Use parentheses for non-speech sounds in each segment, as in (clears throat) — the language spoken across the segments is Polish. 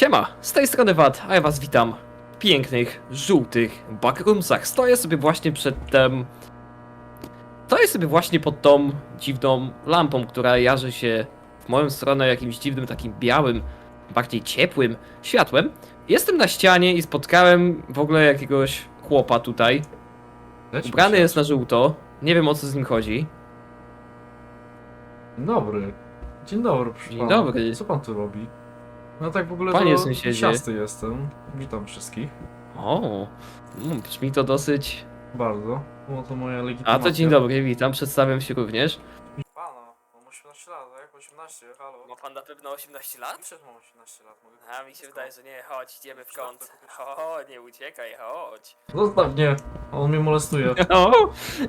Siema, z tej strony Wad, a ja was witam w pięknych, żółtych backroomsach. Stoję sobie właśnie przed tym... Stoję sobie właśnie pod tą dziwną lampą, która jarzy się w moją stronę jakimś dziwnym, takim białym, bardziej ciepłym światłem. Jestem na ścianie i spotkałem w ogóle jakiegoś chłopa tutaj. Ubrany jest na żółto. Nie wiem o co z nim chodzi. Dzień dobry. Dzień dobry, proszę Dzień pana. dobry. Co pan tu robi? No tak w ogóle Panie to sąsiedzie. siasty jestem. Witam wszystkich. O, mm, brzmi to dosyć... Bardzo. No to moja legitymacja. A to dzień dobry, witam, przedstawiam się również. Pana, mam 18 lat, tak? 18, halo. Ma pan na pewno 18 lat? Przed mam 18 lat, mogę A mi się wydaje, że nie, chodź, idziemy w kąt. O, nie uciekaj, chodź. Zostaw mnie, on mnie molestuje. (laughs) O,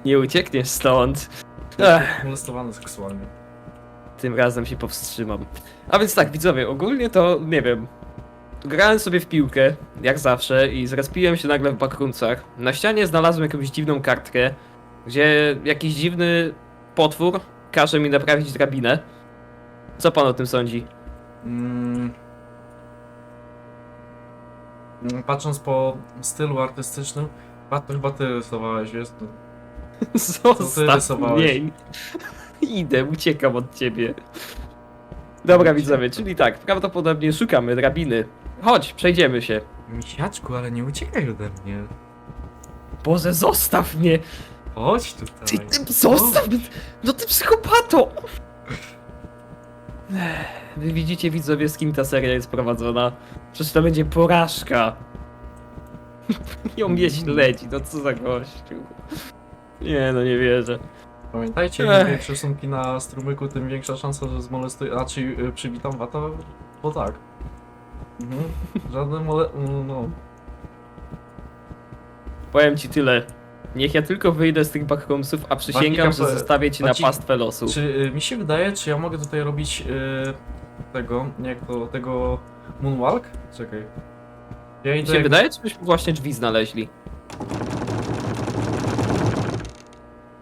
nie uciekniesz stąd. Ech, Molestowany seksualnie. Tym razem się powstrzymam. A więc tak, widzowie, ogólnie to, nie wiem, grałem sobie w piłkę, jak zawsze, i zrespiłem się nagle w backroomsach. Na ścianie znalazłem jakąś dziwną kartkę, gdzie jakiś dziwny potwór każe mi naprawić drabinę. Co pan o tym sądzi? Mm. Mm, Patrząc po stylu artystycznym, Pat, to chyba ty rysowałeś, wiesz? (laughs) ty Zostaw rysowałeś? (laughs) Idę, uciekam od ciebie. Dobra widzowie, czyli tak, prawdopodobnie szukamy drabiny. Chodź, przejdziemy się. Misiaczku, ale nie uciekaj ode mnie. Boże, zostaw mnie! Chodź Ty, tutaj. ty zostaw mnie! No ty psychopato! Ech, Wy widzicie widzowie z kim ta seria jest prowadzona? Przecież to będzie porażka. (laughs) Ją mnie śledzi, no co za gościu. Nie no, nie wierzę. Pamiętajcie, Ech. im większe sumki na strumyku, tym większa szansa, że zmolestuję. A czy y, przywitam wata? Bo tak. Mhm. Żadne mole... mm, no. Powiem ci tyle. Niech ja tylko wyjdę z tych backroomsów, a przysięgam, że zostawię ci na pastwę losu. Czy y, mi się wydaje, czy ja mogę tutaj robić y, tego, jak to, tego moonwalk? Czekaj. Ja Mi idę się jak... wydaje, czy byśmy właśnie drzwi znaleźli?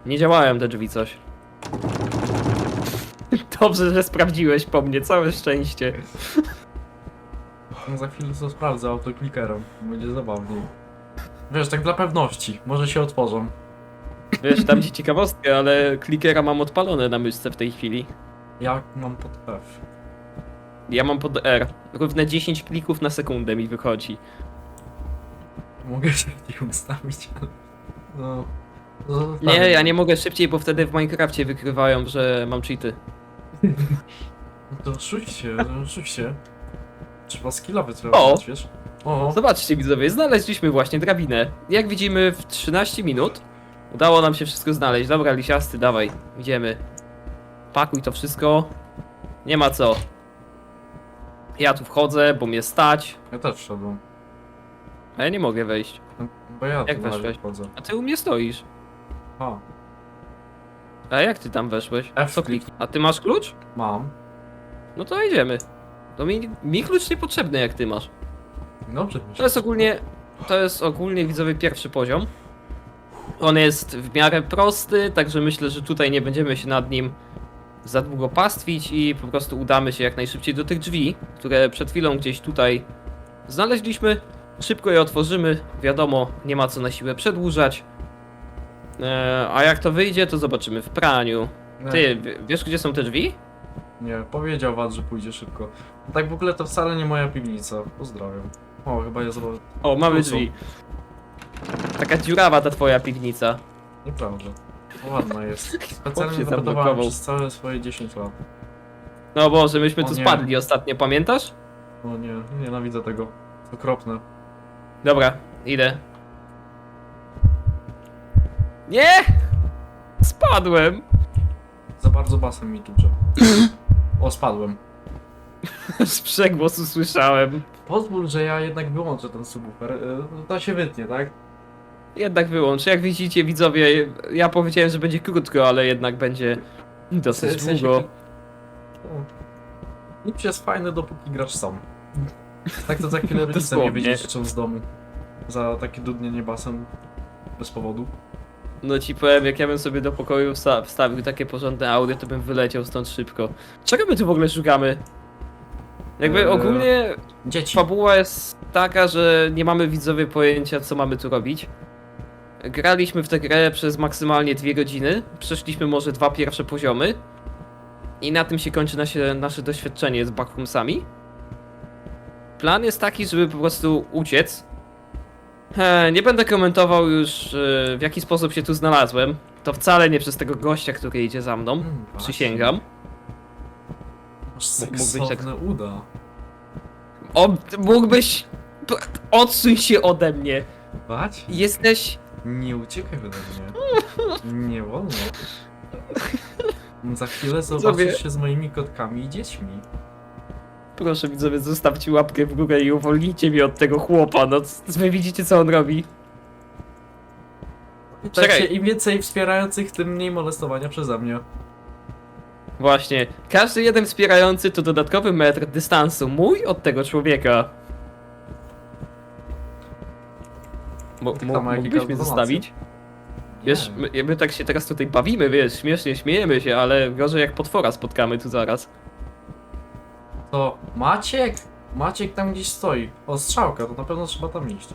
Nie działają te drzwi coś. (laughs) Dobrze, że sprawdziłeś po mnie, całe szczęście. No, za chwilę to sprawdzę autoklikerem. Będzie zabawniej. Wiesz, tak dla pewności. Może się otworzą. Wiesz, tam ci ciekawostkę, ale klikera mam odpalone na myszce w tej chwili. Ja mam pod F. Ja mam pod R. Równe 10 klików na sekundę mi wychodzi. Mogę się w nich ustawić, ale... No... no, Nie, tak. ja nie mogę szybciej, bo wtedy w Minecrafcie wykrywają, że mam cheaty. No To rzuć się, no rzuć się. Trzeba skillowy trzeba O! wiesz? O, Zobaczcie widzowie, znaleźliśmy właśnie drabinę. Jak widzimy w 13 minut udało nam się wszystko znaleźć. Dobra, lisiasty, dawaj, idziemy. Pakuj to wszystko. Nie ma co. Ja tu wchodzę, bo mnie stać, ja też wszedłem. a ja nie mogę wejść. No, Bo ja Jak tu weszłeś? wchodzę. A ty u mnie stoisz. A, A jak ty tam weszłeś? F Co kliknij? A ty masz klucz? mam. No to idziemy. To mi, mi klucz niepotrzebny jak ty masz. Dobrze To jest ogólnie, to jest ogólnie widzowie pierwszy poziom. On jest w miarę prosty, także myślę, że tutaj nie będziemy się nad nim za długo pastwić i po prostu udamy się jak najszybciej do tych drzwi, które przed chwilą gdzieś tutaj znaleźliśmy. Szybko je otworzymy, wiadomo, nie ma co na siłę przedłużać. Eee, a jak to wyjdzie, to zobaczymy w praniu. Nie, Ty, w- wiesz gdzie są te drzwi? Nie, powiedział Wad, że pójdzie szybko. Tak w ogóle to wcale nie moja piwnica. Pozdrawiam. O, chyba jest zobaczę. O, mamy Tu są. drzwi. Taka dziurawa ta twoja piwnica. Nieprawda. Ładna jest. (laughs) Specjalnie się zabudowałem zablokował. przez całe swoje 10 lat. No Boże, myśmy O tu nie. spadli ostatnio, pamiętasz? O nie, nienawidzę tego. Okropne. Dobra, idę. Nie! Spadłem! Za bardzo basem mi tucze. (laughs) O, spadłem. Z przegłosu słyszałem. Pozwól, że ja jednak wyłączę ten subwoofer. Y, To się wytnie, tak? Jednak wyłącz. Jak widzicie, widzowie, ja powiedziałem, że będzie krótko, ale jednak będzie dosyć W sensie- długo. O. Nic jest fajne, dopóki grasz sam. Tak to za chwilę (laughs) rodzice Dosłownie. mnie z domu. Za takie dudnienie basem. Bez powodu. No ci powiem, jak ja bym sobie do pokoju wsta- wstawił takie porządne audio, to bym wyleciał stąd szybko. Czego my tu w ogóle szukamy? Jakby Eee. ogólnie Dzieci. Fabuła jest taka, że nie mamy widzowie pojęcia, co mamy tu robić. Graliśmy w tę grę przez maksymalnie dwie godziny. Przeszliśmy może dwa pierwsze poziomy. I na tym się kończy nasze, nasze doświadczenie z backroomsami. Plan jest taki, żeby po prostu uciec. E, nie będę komentował już, e, w jaki sposób się tu znalazłem. To wcale nie przez tego gościa, który idzie za mną. Mm, właśnie. Przysięgam. Masz Mógł być tak- seksowne uda. O, mógłbyś... p- Odsuń się ode mnie. Bać? Jesteś... Nie uciekaj ode mnie. Nie wolno. (laughs) Za chwilę Sobie- zobaczysz się z moimi kotkami i dziećmi. Proszę widzowie, zostawcie łapkę w górę i uwolnijcie mnie od tego chłopa, no c- wy widzicie co on robi. Czekaj. Czekaj. Im więcej wspierających, tym mniej molestowania przeze mnie. Właśnie, każdy jeden wspierający to dodatkowy metr dystansu mój od tego człowieka. Mo, Tak jak i mógłbyś mnie zostawić? Wiesz, my, my tak się teraz tutaj bawimy, wiesz, śmiesznie śmiejemy się, ale gorzej jak potwora spotkamy tu zaraz. To Maciek? Maciek tam gdzieś stoi. O, strzałka, to na pewno trzeba tam iść.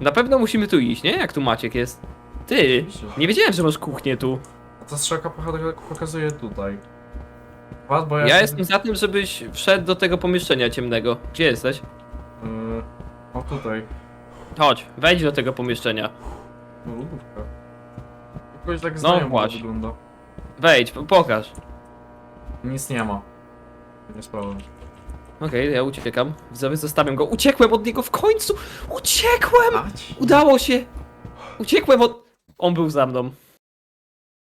Na pewno musimy tu iść, nie? Jak tu Maciek jest. Ty, nie wiedziałem, że masz kuchnię tu. A ta strzałka pocha- pokazuje tutaj. Patrz, bo ja... Ja jestem za tym, żebyś wszedł do tego pomieszczenia ciemnego. Gdzie jesteś? Yy, o, tutaj. Chodź, wejdź do tego pomieszczenia. No, Lodówka. Jakoś tak znajomo to właśnie. wygląda. Wejdź, pokaż. Nic nie ma. Nie sprawdzam. Okej, ja uciekam. Widzowie, zostawiam go. Uciekłem od niego w końcu! Uciekłem! Bacik. Udało się! Uciekłem od... On był za mną.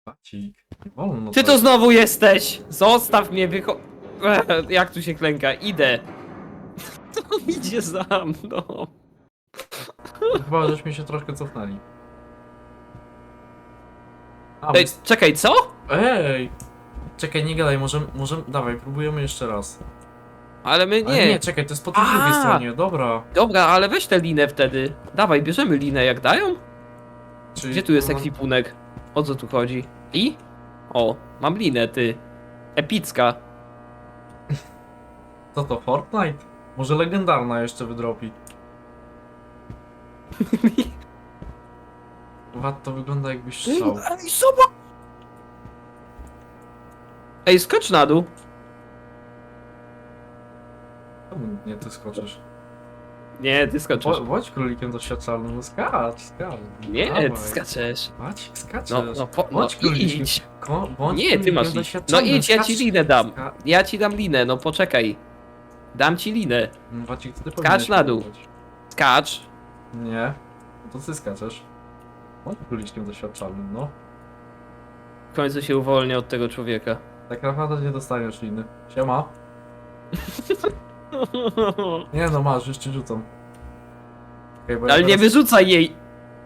Bacik. Nie wolno Ty tak. to znowu jesteś! Zostaw mnie, wycho... Ech, Jak tu się klęka? Idę. (laughs) On idzie za mną. Chyba, żeśmy się troszkę cofnęli. A, Ej, czekaj, co? Ej! Czekaj, nie gadaj, możemy, możemy, dawaj, próbujemy jeszcze raz. Ale my Ale nie. nie, czekaj, to jest po tej A! drugiej stronie, dobra. Dobra, ale weź tę linę wtedy. Dawaj, bierzemy linę, jak dają? Czyli Gdzie tu jest mam- ekwipunek? O co tu chodzi? I? O, mam linę, ty. Epicka. Co to, Fortnite? Może legendarna jeszcze wydropi. (laughs) Wat, to wygląda jakbyś strzał. Ej, zobacz! Ej, skocz na dół. Czemu Nie, ty skoczysz. Nie, ty skoczysz. Bądź królikiem doświadczalnym, no skacz, skacz. Nie, Dawaj. ty skaczesz. Maciek, skaczesz. No, no, po, no Bądź królikiem. idź. Ko- bądź Nie, ty królikiem masz iść. No doświadczalnym, idź, ja ci skacz. linę dam. Ska- Ja ci dam linę, no poczekaj. Dam ci linę. No, Wacik, ty Skacz powinieneś na dół. próbować. Skacz. Nie, no to ty skaczesz. Bądź króliczkiem doświadczalnym, no. W końcu się uwolnię od tego człowieka. Tak naprawdę nie dostaniesz liny. Siema. (laughs) Nie no, masz, już ci rzucam. Okej, bo ja Ale nie teraz- wyrzucaj jej.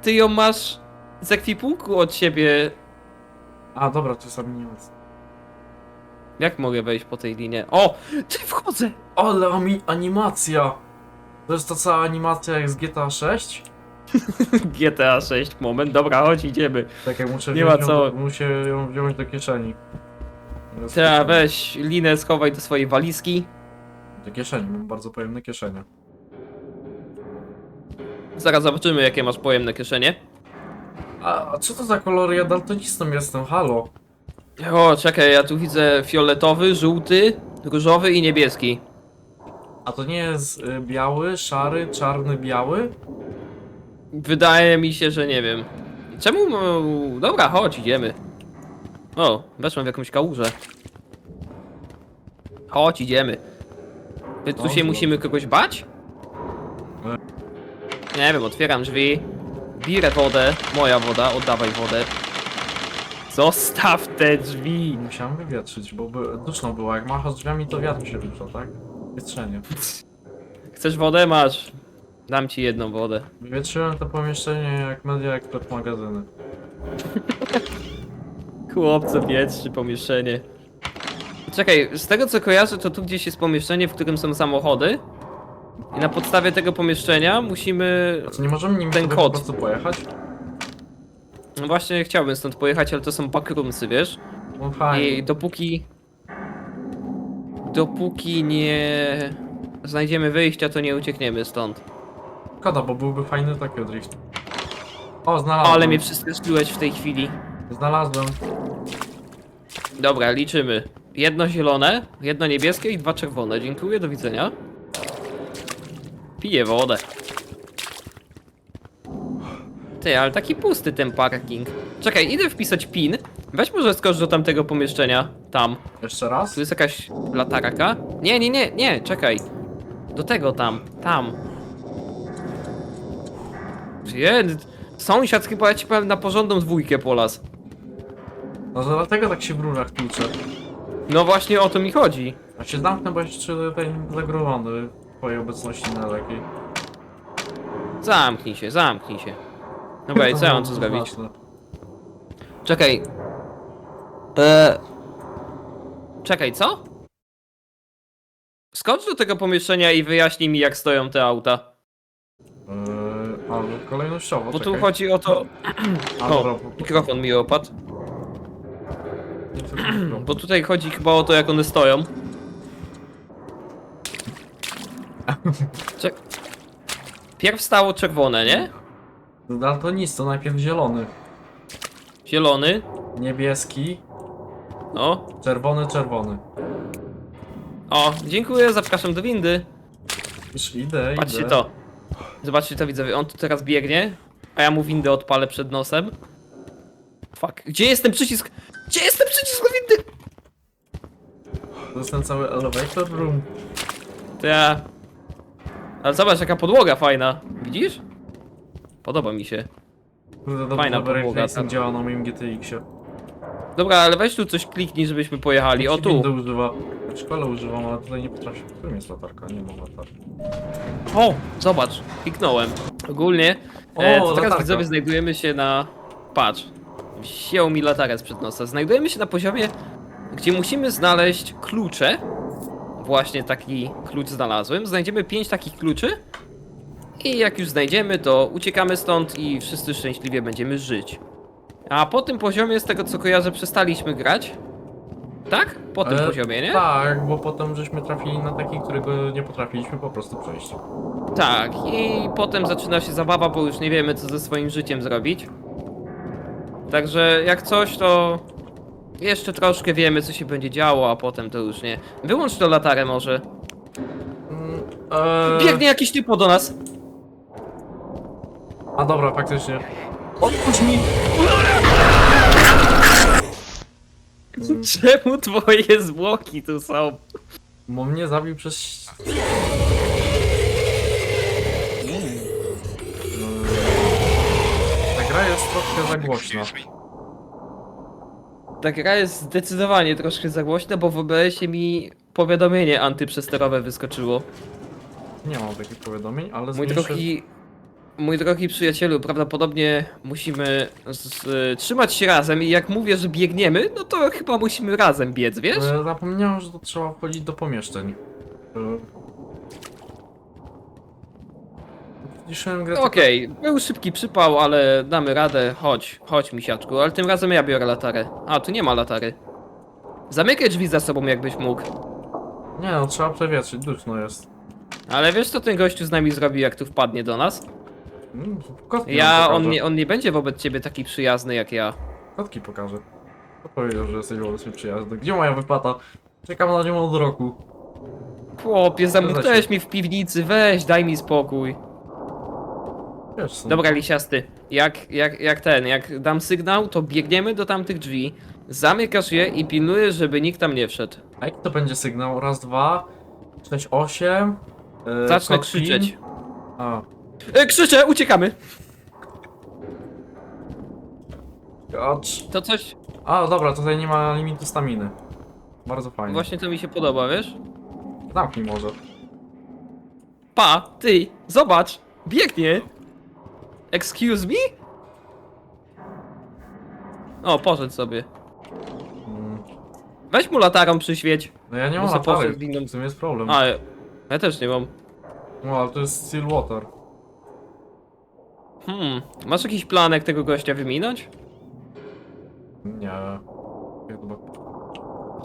Ty ją masz z ekwipunku od siebie. A, dobra, czasami nie ma. Jak mogę wejść po tej linie? O! Ty wchodzę! Ale ami- animacja! To jest ta cała animacja jak z GTA 6? GTA 6, moment, dobra, chodź, idziemy. Tak jak muszę, Nie wziąć ma ją co. Do, muszę ją wziąć do kieszeni. Teraz Ta, weź linę, schowaj do swojej walizki. Do kieszeni, mam bardzo pojemne kieszenie. Zaraz zobaczymy, jakie masz pojemne kieszenie. A, a co to za kolory? Ja daltonistą jestem, halo. O, czekaj, ja tu widzę fioletowy, żółty, różowy i niebieski. A to nie jest y, biały, szary, czarny, biały? Wydaje mi się, że nie wiem. Czemu... no, Dobra, chodź, idziemy. O, weszłem w jakąś kałużę. Chodź, idziemy. My tu się Dobrze, musimy kogoś bać? Nie wiem, otwieram drzwi. Birę wodę. Moja woda, oddawaj wodę. Zostaw te drzwi. Musiałem wywietrzyć, bo by, duszno było. Jak machasz drzwiami, to wiatr się rusza, tak? Wietrzenie. Chcesz wodę? Masz. Dam ci jedną wodę. Wywietrzyłem to pomieszczenie jak media ekspert magazyny. Chłopco pietrzy pomieszczenie. Czekaj, z tego co kojarzę, to tu gdzieś jest pomieszczenie, w którym są samochody. I na podstawie tego pomieszczenia musimy... A co, nie możemy nim Ten sobie kod. po prostu pojechać? No właśnie chciałbym stąd pojechać, ale to są backroomsy, wiesz? No fajnie. I dopóki... Dopóki nie... znajdziemy wyjścia, to nie uciekniemy stąd. Szkoda, bo byłby fajny taki drift. O, O, znalazłem. ale mnie przestraszyłeś w tej chwili. Znalazłem. Dobra, liczymy. Jedno zielone, jedno niebieskie i dwa czerwone. Dziękuję, do widzenia. Piję wodę. Ty, ale taki pusty ten parking. Czekaj, idę wpisać PIN. Weź może skocz do tamtego pomieszczenia. Tam. Jeszcze raz? Tu jest jakaś latarka? Nie, nie, nie, nie, czekaj. Do tego tam, tam. Nie, sąsiad chyba ja ci powiem na porządną dwójkę po las. No to dlatego tak się w rurach tłucze. No właśnie o to mi chodzi. A się zamknę, bo jeszcze tutaj zagrowany w twojej obecności na lepiej. Zamknij się, zamknij się. Dobra, i co ja mam tu zrobić? Ważne. Czekaj. Eee... Czekaj, co? Skocz do tego pomieszczenia i wyjaśnij mi, jak stoją te auta. Yy, ale kolejnościowo, Bo tu czekaj. chodzi o to... A, O, dobra, mikrofon mi opadł. (clears throat) Bo tutaj chodzi chyba o to, jak one stoją. (laughs) Czek... Pierw stało czerwone, nie? Daltonista, najpierw zielony, Zielony. niebieski, O, czerwony, czerwony. o, dziękuję, zapraszam do windy. Już idę, Patrzcie idę. to. Zobaczcie to widzowie, on tu teraz biegnie, a ja mu windę odpalę przed nosem. Fuck, gdzie jest ten przycisk? Gdzie jest ten przycisk do windy? To jest ten cały elevator room. To ja... Ale zobacz jaka podłoga fajna, widzisz? Podoba mi się. Kurde, Fajna Fajna podłoga, Racing tak. działa na moim GTX-ie. Dobra, ale weź tu coś kliknij, żebyśmy pojechali. O windy tu. używa. W szkole używam, ale tutaj nie potrafię. W którym jest latarka? Nie mam latarki. O, zobacz, kliknąłem. Ogólnie, e, O, to teraz latarka. widzowie znajdujemy się na... Patrz, wziął mi latarę sprzed nosa. Znajdujemy się na poziomie, gdzie musimy znaleźć klucze. Właśnie taki klucz znalazłem. Znajdziemy pięć takich kluczy. I jak już znajdziemy, to uciekamy stąd i wszyscy szczęśliwie będziemy żyć. A po tym poziomie, z tego co kojarzę, przestaliśmy grać. Tak? Po tym E, poziomie, nie? Tak, bo potem żeśmy trafili na taki, którego nie potrafiliśmy po prostu przejść. Tak, i potem zaczyna się zabawa, bo już nie wiemy, co ze swoim życiem zrobić. Także jak coś, to jeszcze troszkę wiemy, co się będzie działo, a potem to już nie. Wyłącz to latarę może. Eee, Biegnie jakiś typo do nas. A dobra, faktycznie. Odpuść mi! Czemu twoje zwłoki tu są? Bo mnie zabił przez... troszkę za głośna. Ta gra jest zdecydowanie troszkę za głośna, bo w OBS-ie mi powiadomienie antyprzesterowe wyskoczyło. Nie mam takich powiadomień, ale Mój zmniejszę... drogi, mój drogi przyjacielu, prawdopodobnie musimy z, y, trzymać się razem i jak mówię, że biegniemy, no to chyba musimy razem biec, wiesz? E, Zapomniałem, że to trzeba wchodzić do pomieszczeń. E, Ciszyłem grę tylko- Okej, był szybki przypał, ale damy radę. Chodź, chodź misiaczku, ale tym razem ja biorę latarę. A, tu nie ma latary. Zamykaj drzwi za sobą, jakbyś mógł. Nie no, trzeba przewietrzyć, duszno jest. Ale wiesz, co ten gościu z nami zrobi, jak tu wpadnie do nas? Mm, Kotki Ja, on nie, on nie będzie wobec ciebie taki przyjazny jak ja. Kotki pokaże. Kto powiedział, że jesteś wobec mnie przyjazny? Gdzie moja wypłata? Czekam na nią od roku. Chłopie, zamknąłeś mi w piwnicy, weź, daj mi spokój. Syn. Dobra, lisiasty, jak, jak, jak ten, jak dam sygnał, to biegniemy do tamtych drzwi, zamykasz je i pilnujesz, żeby nikt tam nie wszedł. A jaki to będzie sygnał? Raz, dwa, sześć, osiem. e, Zacznę krzyczeć. A. E, krzyczę, uciekamy! Acz. To coś, A, dobra, tutaj nie ma limitu staminy. Bardzo fajnie. właśnie to mi się podoba, wiesz? Zamknij może. Pa, ty, zobacz, biegnie! Excuse me? O, poszedł sobie. Mm. Weź mu latarą przyświeć. No ja nie mam se latarek, poszedł w inną- w tym jest problem. A, ja też nie mam. No, ale to jest Stillwater. Hmm, masz jakiś plan, jak tego gościa wyminąć? Nie. Chyba.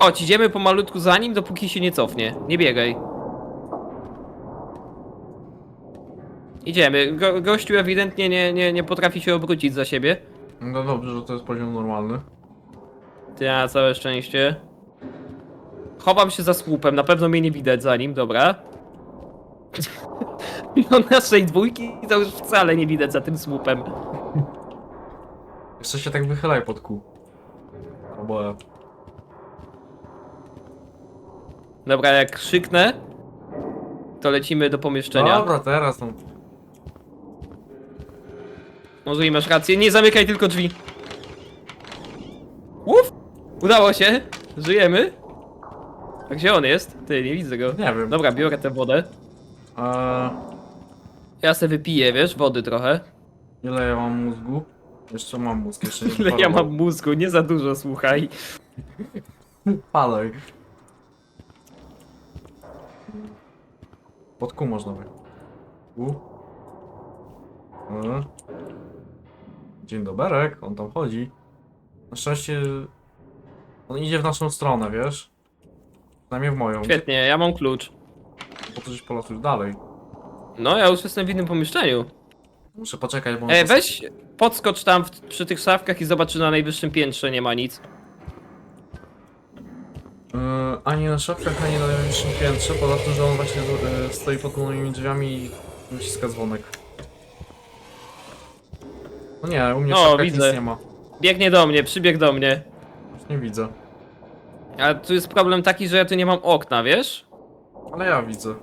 Chodź, idziemy pomalutku za nim, dopóki się nie cofnie. Nie biegaj. Idziemy. Go, gościu ewidentnie nie, nie, nie potrafi się obrócić za siebie. No dobrze, że to jest poziom normalny. Ty na całe szczęście. Chowam się za słupem, na pewno mnie nie widać za nim, dobra. (laughs) No naszej dwójki to już wcale nie widać za tym słupem. Jeszcze się tak wychylaj pod kół. Albo ja. Dobra, jak krzyknę, to lecimy do pomieszczenia. Dobra, teraz no. Może i masz rację. Nie zamykaj tylko drzwi. Uf! Udało się. Żyjemy. A gdzie on jest? Ty, nie widzę go. Nie wiem. Dobra, biorę tę wodę. Eee, Ja se wypiję, wiesz, wody trochę. ile ja mam mózgu? Jeszcze mam mózg, jeszcze nie (laughs) Ile ja wyparował. mam mózgu, nie za dużo, słuchaj. (laughs) Palej. Pod kół można by. U. E. Dzień doberek, on tam chodzi. Na szczęście... On idzie w naszą stronę, wiesz? Przynajmniej w moją. Świetnie, ja mam klucz. Po to, żeś polatujesz dalej. No, ja już jestem w innym pomieszczeniu. Muszę poczekać, bo... E, weź, podskocz tam w, przy tych szafkach i zobacz, czy na najwyższym piętrze nie ma nic. Yy, ani na szafkach, ani na najwyższym piętrze, poza tym, że on właśnie yy, stoi pod moimi drzwiami i naciska dzwonek. No nie, u mnie w O, szafkach widzę. nic nie ma. Biegnie do mnie, przybieg do mnie. Już nie widzę. A tu jest problem taki, że ja tu nie mam okna, wiesz? Ale ja widzę.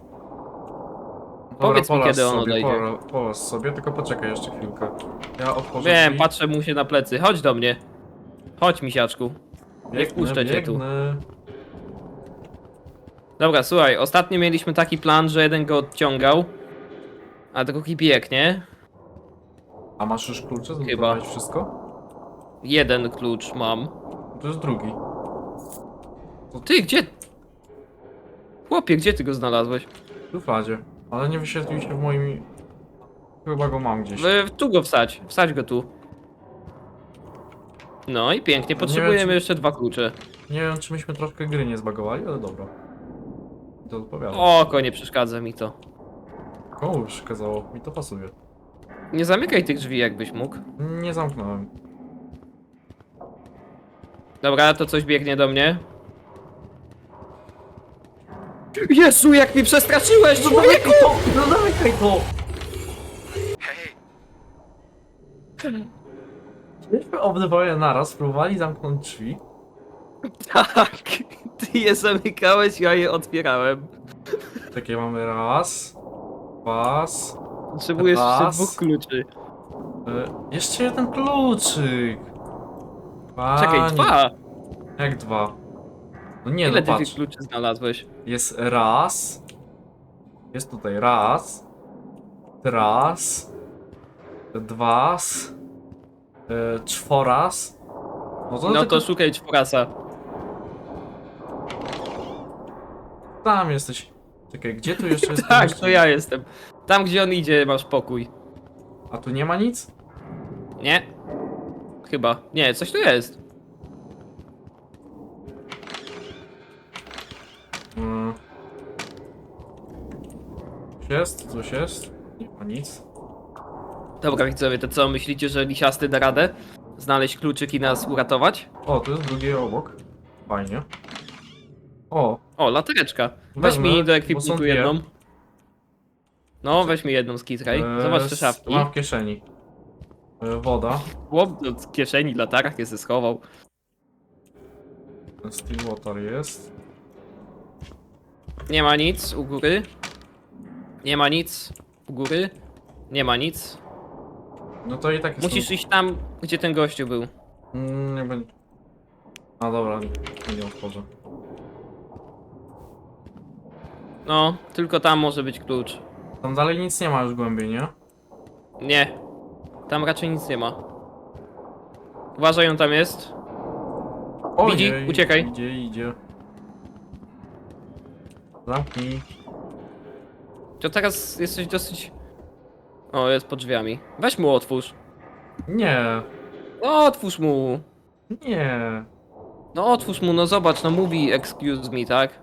Powiedz mi, kiedy on sobie, odejdzie. pora- Polaz sobie, tylko poczekaj jeszcze chwilkę. Ja otworzę Wiem, drzwi. patrzę mu się na plecy. Chodź do mnie. Chodź, misiaczku. nie wpuszczę cię tu. biegnę. Dobra, słuchaj, ostatnio mieliśmy taki plan, że jeden go odciągał, a drugi biegnie. A masz już klucze? Chyba. Wszystko? Jeden klucz mam. To jest drugi. Ty, gdzie? Chłopie, gdzie ty go znalazłeś? W szufladzie. Ale nie wyświetlił się w moim... Chyba go mam gdzieś. W, tu go wsadź, wsadź go tu. No i pięknie, wiem, potrzebujemy czy- jeszcze dwa klucze. Nie wiem, czy myśmy troszkę gry nie zbagowali, ale dobra. To odpowiadam. Oko, nie przeszkadza mi to. Komu przekazało? Mi to pasuje. Nie zamykaj tych drzwi, jakbyś mógł. Nie zamknąłem. Dobra, to coś biegnie do mnie. Jezu, jak mi przestraszyłeś, człowieku! to! No zamykaj to! Myśmy obydwoje naraz próbowali zamknąć drzwi. Tak, ty je zamykałeś, ja je otwierałem. Takie mamy raz, dwa, Potrzebujesz jeszcze Raz. dwóch kluczy. e, jeszcze jeden kluczyk. Panie, Czekaj, dwa! Jak dwa? No nie, Ile no ty tych patrz. kluczy znalazłeś? Jest raz. Jest tutaj raz. Raz. Dwa. E, czworaz. No to, No tylko to szukaj czworasa. tam jesteś. Czekaj, gdzie tu (laughs) jeszcze jest? Tak, to ja jestem. Tam gdzie on idzie masz pokój. A tu nie ma nic? Nie? Chyba. Nie, coś tu jest. Mm. Coś jest? Coś jest? Nie ma nic. Dobra widzowie, to co, myślicie, że lisiasty da radę? Znaleźć kluczyk i nas uratować? O, tu jest drugie obok. Fajnie. O, O, latareczka. Weź Wezmę, mi do bo są ekwipunku dwie. jedną. No, weź mi jedną z kitraj. e, Zobacz te szafki. Mam w kieszeni. E, woda. Chłop do kieszeni latarkę się schował. Steel water jest. Nie ma nic u góry. Nie ma nic u góry. Nie ma nic. No to i tak jest. Musisz iść tam, gdzie ten gościu był. Mm, nie będzie. A dobra, nie otworzę. No, tylko tam może być klucz. Tam dalej nic nie ma już głębiej, nie? Nie. Tam raczej nic nie ma. Uważaj, on tam jest. Widzi? Ojej, Uciekaj. Idzie, idzie. Zamknij. To teraz jesteś dosyć... O, jest pod drzwiami. Weź mu otwórz. Nie, No, otwórz mu. nie. No, otwórz mu, no zobacz, no mówi excuse me, tak?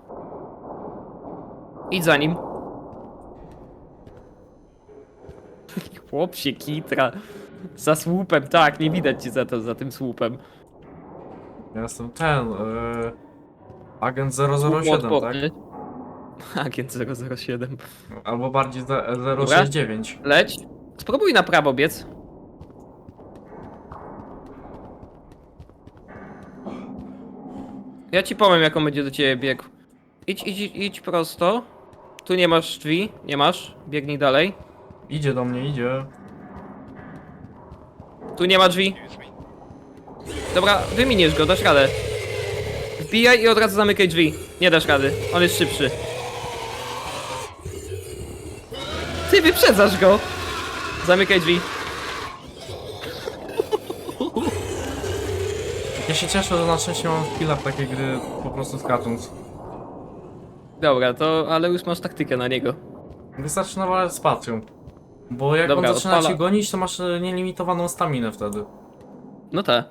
Idź za nim. Chłop się kitra. Za słupem, tak, nie widać cię za, to, za tym słupem. Ja jestem ten, yy, agent 007, tak? Odporny. (laughs) Agent 007. Albo bardziej za- 069. Leć. Spróbuj na prawo biec. Ja ci powiem, jak on będzie do ciebie biegł. Idź, idź, idź prosto. Tu nie masz drzwi, nie masz. Biegnij dalej. Idzie do mnie, idzie. Tu nie ma drzwi. Dobra, wyminiesz go, dasz radę. Wbijaj i od razu zamykaj drzwi. Nie dasz rady, on jest szybszy. Ty wyprzedzasz go! Zamykaj drzwi. Ja się cieszę, że na szczęście mam chwilę w takiej gry po prostu skacząc. Dobra, to ale już masz taktykę na niego. Wystarczy nawalać spacją. Bo jak Dobra, on zaczyna odpala- cię gonić, to masz e, nielimitowaną staminę wtedy. No tak.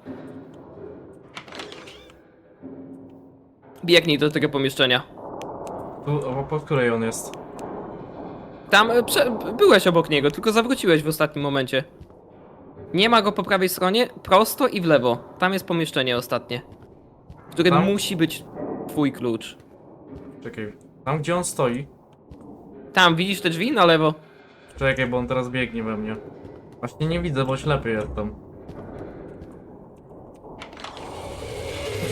Biegnij do tego pomieszczenia. Tu, o, po której on jest? Tam e, prze, byłeś obok niego, tylko zawróciłeś w ostatnim momencie. Nie ma go po prawej stronie, prosto i w lewo. Tam jest pomieszczenie ostatnie. W którym Tam? musi być twój klucz. Czekaj. Tam gdzie on stoi. Tam, widzisz te drzwi na lewo? Czekaj, bo on teraz biegnie we mnie. Właśnie nie widzę, bo ślepy jestem.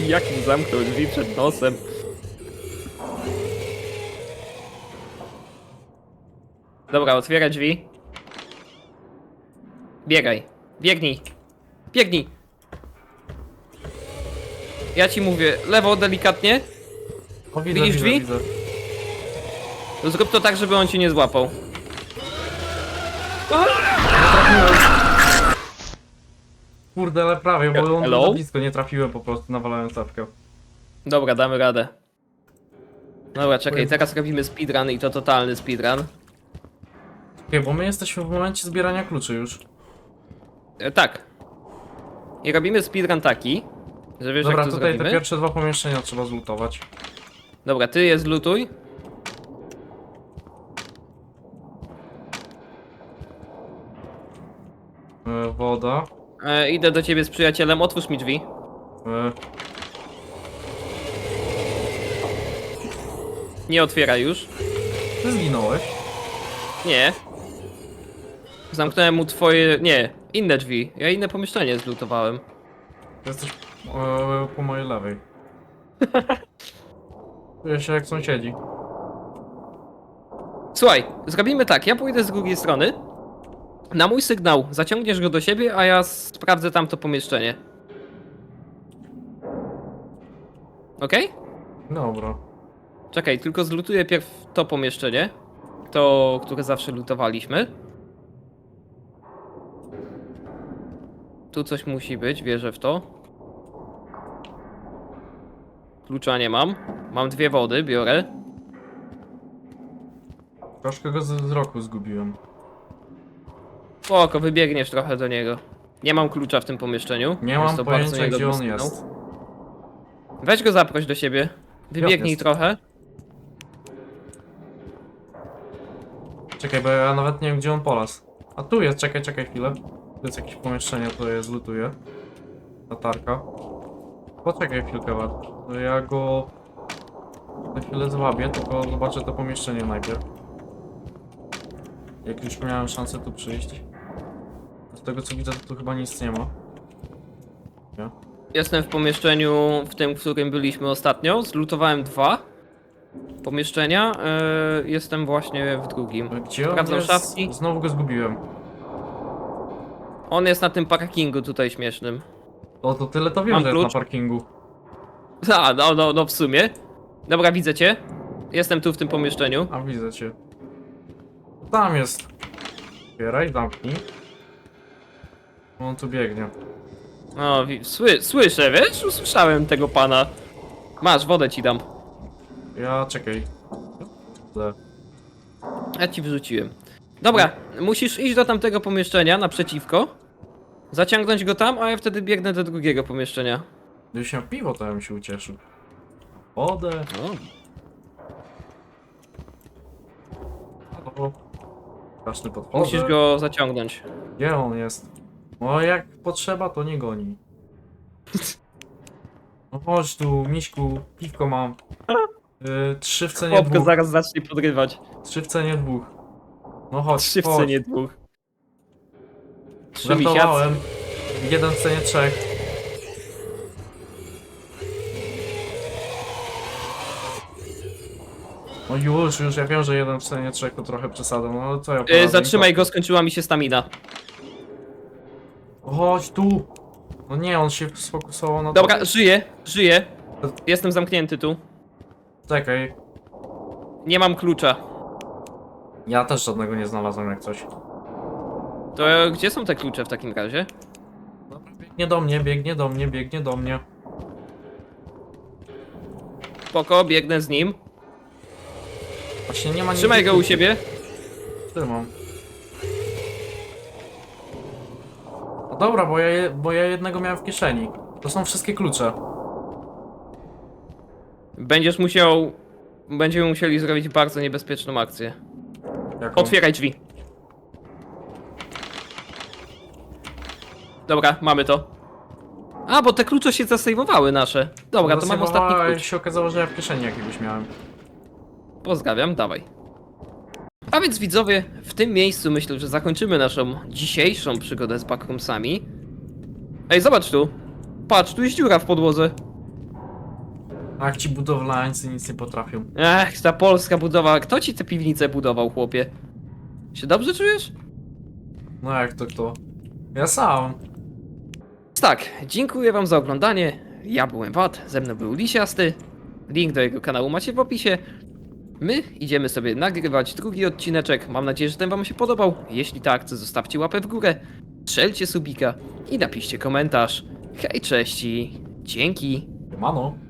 Jak mu zamknął drzwi przed nosem? Dobra, otwieraj drzwi. Biegaj. Biegnij. Biegnij. Ja ci mówię, lewo delikatnie. O, widzę, Widzisz widzę, drzwi? widzę. Zrób to tak, żeby on cię nie złapał. Kurde, ale prawie, bo on Hello? za blisko, nie trafiłem po prostu, nawalając łapkę. Dobra, damy radę. Dobra, czekaj, teraz robimy speedrun i to totalny speedrun. Okej, bo my jesteśmy w momencie zbierania kluczy już. E, tak. I robimy speedrun taki, że wiesz Dobra, jak to tutaj te zrobimy. pierwsze dwa pomieszczenia trzeba zlutować. Dobra, ty je zlutuj. E, woda. E, idę do ciebie z przyjacielem, otwórz mi drzwi. E, Nie otwieraj już. ty zginąłeś. Nie. Zamknąłem mu twoje... nie, inne drzwi. Ja inne pomieszczenie zlutowałem. Jesteś e, po mojej lewej. (laughs) Czuję się jak sąsiedzi. Słuchaj, zrobimy tak, ja pójdę z drugiej strony. Na mój sygnał zaciągniesz go do siebie, a ja sprawdzę tamto pomieszczenie. Okej? Dobra. Czekaj, tylko zlutuję pierw to pomieszczenie. To, które zawsze lutowaliśmy. Tu coś musi być, wierzę w to. Klucza nie mam. Mam dwie wody, biorę. Troszkę go z wzroku zgubiłem. Spoko, wybiegniesz trochę do niego. Nie mam klucza w tym pomieszczeniu. Nie mam to bardzo pojęcia gdzie on sygnał. jest. Weź go zaproś do siebie. Wybiegnij jest. trochę. Czekaj, bo ja nawet nie wiem gdzie on polas. A tu jest, czekaj, czekaj chwilę. Tu jest jakieś pomieszczenie, to je zlutuję. Latarka. Poczekaj chwilkę, Wart. Ja go na chwilę złabię, tylko zobaczę to pomieszczenie najpierw. Jak już miałem szansę tu przyjść. Z tego co widzę, to tu chyba nic nie ma. Nie? Jestem w pomieszczeniu, w tym, w którym byliśmy ostatnio. Zlutowałem dwa pomieszczenia. Yy, jestem właśnie w drugim. Gdzie on Sprawdzam jest? szafki. Znowu go zgubiłem. On jest na tym parkingu tutaj śmiesznym. O, to tyle to wiem, Mam że jest klucz? na parkingu. A, no, no, no w sumie. Dobra, widzę cię. Jestem tu w tym pomieszczeniu. A widzę cię. Tam jest. Otwieraj, zamknij. On tu biegnie. O, wi- sły, słyszę, wiesz? Usłyszałem tego pana. Masz, wodę ci dam. Ja czekaj. Le. Ja ci wrzuciłem. Dobra, musisz iść do tamtego pomieszczenia naprzeciwko. Zaciągnąć go tam, a ja wtedy biegnę do drugiego pomieszczenia. Gdybyś miał piwo, to ja bym się ucieszył. Wodę. O, O. Straszny. Musisz go zaciągnąć. Gdzie on jest? No jak potrzeba, to nie goni. No chodź tu, miśku, piwko mam. Yy, trzy w cenie Chłopko dwóch. zaraz zacznie podrywać. Trzy w cenie dwóch. No chodź, Trzy w chodź. cenie dwóch. Trzy misiacy. Żartowałem. Jeden w cenie trzech. No już, już, ja wiem, że jeden w cenie trzech to trochę przesadzam, no ale co ja Yy, poradzę? zatrzymaj go, skończyła mi się stamina. Chodź tu! No nie, on się sfokusował na Dobra, żyję, żyję. Jestem zamknięty tu. Czekaj, Nie mam klucza. ja też żadnego nie znalazłem jak coś. To gdzie są te klucze w takim razie? Dobra, biegnie do mnie, biegnie do mnie, biegnie do mnie. Spoko, biegnę z nim. Właśnie nie ma Trzymaj go u siebie. Trzymam. No dobra, bo ja, je- bo ja jednego miałem w kieszeni. To są wszystkie klucze. Będziesz musiał... Będziemy musieli zrobić bardzo niebezpieczną akcję. Jaką? Otwieraj drzwi. Dobra, mamy to. A, bo te klucze się zasejwowały nasze. Dobra, to mam ostatni Zasejmowała klucz. się okazało, że ja w kieszeni jakiegoś miałem. Pozdrawiam, dawaj. A więc widzowie, w tym miejscu myślę, że zakończymy naszą dzisiejszą przygodę z backroomsami. Ej, zobacz tu. Patrz, tu jest dziura w podłodze. A jak ci budowlańcy nic nie potrafią. Ech, ta polska budowa. Kto ci te piwnice budował, chłopie? Się dobrze czujesz? No jak to kto? Ja sam. Tak, dziękuję wam za oglądanie. Ja byłem Wad, ze mną był Lisiasty. Link do jego kanału macie w opisie. My idziemy sobie nagrywać drugi odcineczek. Mam nadzieję, że ten wam się podobał. Jeśli tak, to zostawcie łapę w górę, strzelcie subika i napiszcie komentarz. Hej, cześć dzięki. Mano.